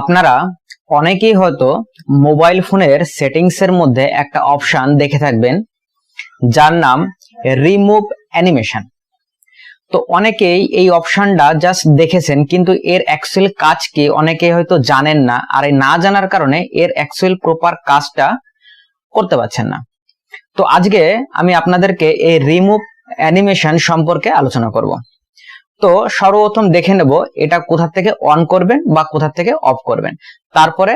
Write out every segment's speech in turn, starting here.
আপনারা অনেকেই হয়তো মোবাইল ফোনের সেটিংস এর মধ্যে একটা অপশন দেখে থাকবেন, যার নাম রিমুভ অ্যানিমেশন তো অনেকেই এই অপশনটা জাস্ট দেখেছেন, কিন্তু এর অ্যাকচুয়াল কাজ কি অনেকে হয়তো জানেন না, আর এই না জানার কারণে এর অ্যাকচুয়াল প্রপার কাজটা করতে পারছেন না। তো আজকে আমি আপনাদেরকে এই রিমুভ অ্যানিমেশন সম্পর্কে আলোচনা করব। তো সর্বপ্রথম দেখে নেব এটা কোথা থেকে অন করবেন বা কোথা থেকে অফ করবেন। তারপরে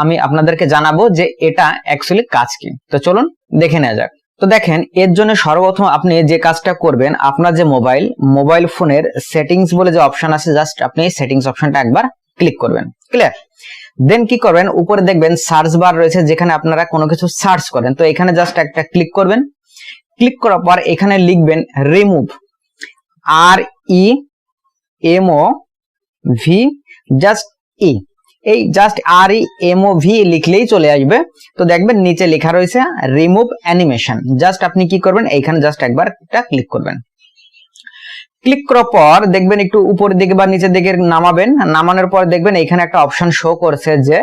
আমি আপনাদেরকে জানাব যে এটা অ্যাকচুয়ালি কাজ কি। তো চলুন দেখে নেওয়া যাক। তো দেখেন, এর জন্য সর্বপ্রথম আপনি যে কাজটা করবেন, আপনার যে মোবাইল মোবাইল ফোনের সেটিংস বলে যে অপশন আছে জাস্ট আপনি সেটিংস অপশনটা একবার ক্লিক করবেন। ক্লিয়ার দেন কি করবেন? উপরে দেখবেন সার্চ বার রয়েছে, যেখানে আপনারা কোনো কিছু সার্চ করেন। তো এখানে জাস্ট একটা ক্লিক করবেন। ক্লিক করার পর এখানে লিখবেন remove R E M O V just ই এই just R E M O V লিখলেই চলে আসবে। তো দেখবেন নিচে লেখা রয়েছে রিমুভ অ্যানিমেশন জাস্ট আপনি কি করবেন, এইখানে জাস্ট একবার ক্লিক করবেন। ক্লিক করার পর দেখবেন একটু উপরের দিকে বা নিচের দিকে নামাবেন। নামানোর পর দেখবেন এখানে একটা অপশন শো করছে যে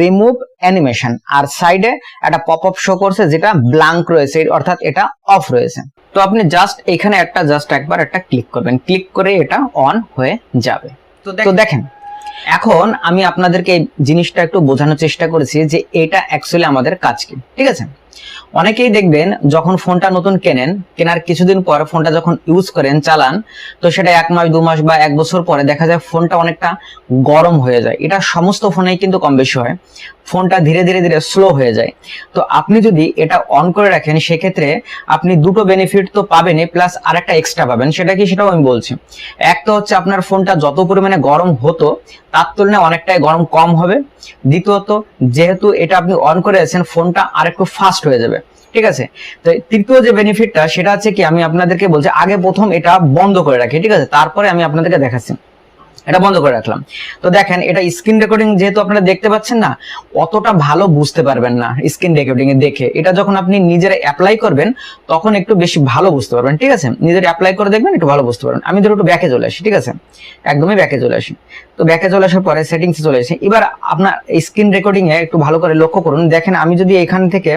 রিমুভ অ্যানিমেশন আর সাইডে একটা পপ আপ শো করছে যেটা ব্ল্যাঙ্ক রয়েছে অর্থাৎ এটা অফ রয়েছে। তো আপনি জাস্ট এখানে একটা জাস্ট একবার একটা ক্লিক করবেন। ক্লিক করে এটা অন হয়ে যাবে। তো দেখেন। এখন আমি আপনাদেরকে জিনিসটা একটু বোঝানোর চেষ্টা করেছি যে এটা অ্যাকচুয়ালি আমাদের কাজ কি, ঠিক আছে? অনেকেই দেখবেন যখন ফোনটা নতুন কেনেন, কেনার কিছুদিন পর ফোনটা যখন ইউজ করেন, চালান, তো সেটা এক মাস, দু মাস বা এক বছর পরে দেখা যায় ফোনটা অনেকটা গরম হয়ে যায়। এটা সমস্ত ফোনেই কিন্তু কম বেশি হয়। ফোনটা ধীরে ধীরে ধীরে স্লো হয়ে যায়। তো আপনি যদি এটা অন করে রাখেন, সেক্ষেত্রে আপনি দুটো বেনিফিট তো পাবেনই প্লাস আরেকটা এক্সট্রা পাবেন। সেটা কি সেটাও আমি বলছি। এক তো হচ্ছে আপনার ফোনটা যত পরিমাণে গরম হতো তার তুলনায় অনেকটাই গরম কম হবে। দ্বিতীয়ত, যেহেতু এটা আপনি অন করে আছেন ফোনটা আরেকটু ফাস্ট হয়ে যাবে। ঠিক আছে? তো তৃতীয় যে বেনিফিটটা সেটা হচ্ছে কি, আমি আপনাদেরকে বলছি, আগে প্রথম এটা বন্ধ করে রাখি। ঠিক আছে? তারপরে আমি আপনাদেরকে দেখাচ্ছি। এটা বন্ধ করে রাখলাম। তো দেখেন, এটা স্ক্রিন রেকর্ডিং যেহেতু আপনারা দেখতে পাচ্ছেন না, অতটা ভালো বুঝতে পারবেন না স্ক্রিন রেকর্ডিং এ দেখে। এটা যখন আপনি নিজের অ্যাপ্লাই করবেন, তখন একটু বেশি ভালো বুঝতে পারবেন, ঠিক আছে? নিজের অ্যাপ্লাই করে দেখবেন, একটু ভালো বুঝতে পারবেন। আমি ধরো একটু ব্যাকে চলে আসি, ঠিক আছে? একদমই ব্যাকে চলে আসি। তো ব্যাকে চলে আসার পরে সেটিংসে চলে আসি। এবার আপনার স্ক্রিন রেকর্ডিং এ একটু ভালো করে লক্ষ্য করুন। দেখেন, আমি যদি এখান থেকে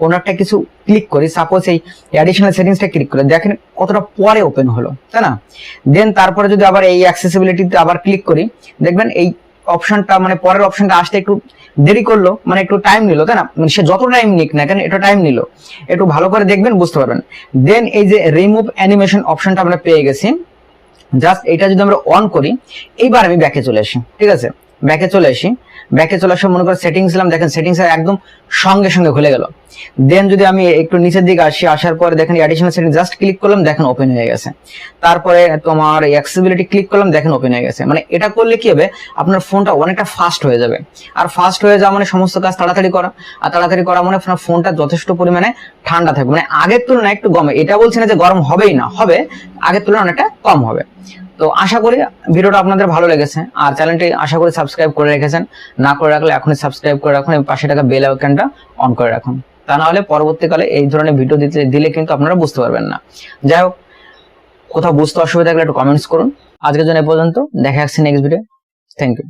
কোনো একটা কিছু ক্লিক করি সাপোজ এই অ্যাডিশনাল সেটিংসটা ক্লিক করে, দেখেন কতটা পরে ওপেন হলো, তাই না? দেন তারপরে যদি আবার এই অ্যাক্সেসিবিলিটিতে আবার ক্লিক করি। দেখবেন এই অপশনটা মানে পরের অপশনটা আসতে একটু দেরি করল মানে একটু টাইম নিল, তাই না? মানে সে যত টাইম নিক না কেন, এটা টাইম নিল। একটু ভালো করে দেখবেন, বুঝতে পারবেন। দেন এই যে রিমুভ অ্যানিমেশন অপশনটা আমরা পেয়ে গেছি। জাস্ট এটা যদি আমরা অন করি, এইবার আমি ব্যাকে চলে আসি, ঠিক আছে? ব্যাকে চলে আসি। ব্যাকে চলে আসে মনে করে সেটিংস ছিলাম দেখেন সেটিংস একদম সঙ্গে সঙ্গে খুলে গেল। দেন যদি আমি একটু নিচের দিকে আসি, আসার পরে দেখেন অ্যাডিশনাল সেটিং জাস্ট ক্লিক করলাম, দেখেন ওপেন হয়ে গেছে। তারপরে তোমার অ্যাক্সেসিবিলিটি ক্লিক করলাম, দেখেন ওপেন হয়ে গেছে। মানে এটা করলে কি হবে? আপনার ফোনটা অনেকটা ফাস্ট হয়ে যাবে। আর ফাস্ট হয়ে যাওয়া মানে সমস্ত কাজ তাড়াতাড়ি করা। আর তাড়াতাড়ি করা মানে আপনার ফোনটা যথেষ্ট পরিমাণে ঠান্ডা থাকবে। মানে আগের তুলনায় একটু গরম এটা বলছি না যে গরম হবেই না, হবে। আগের তুলনায় অনেকটা কম হবে। তো আশা করি ভিডিওটা আপনাদের ভালো লেগেছে। আর চ্যানেলটি আশা করি সাবস্ক্রাইব করে রেখেছেন। না করে রাখলে এখনই সাবস্ক্রাইব করে রাখুন এবং পাশে টাকা বেল আইকনটা অন করে রাখুন। তা না হলে পরবর্তীকালে এই ধরনের ভিডিও দিতে দিলে কিন্তু আপনারা বুঝতে পারবেন না। যাই হোক, কোথাও বুঝতে অসুবিধা থাকলে একটু কমেন্টস করুন। আজকের জন্য এ পর্যন্ত। দেখা যাচ্ছে নেক্সট ভিডিও থ্যাংক ইউ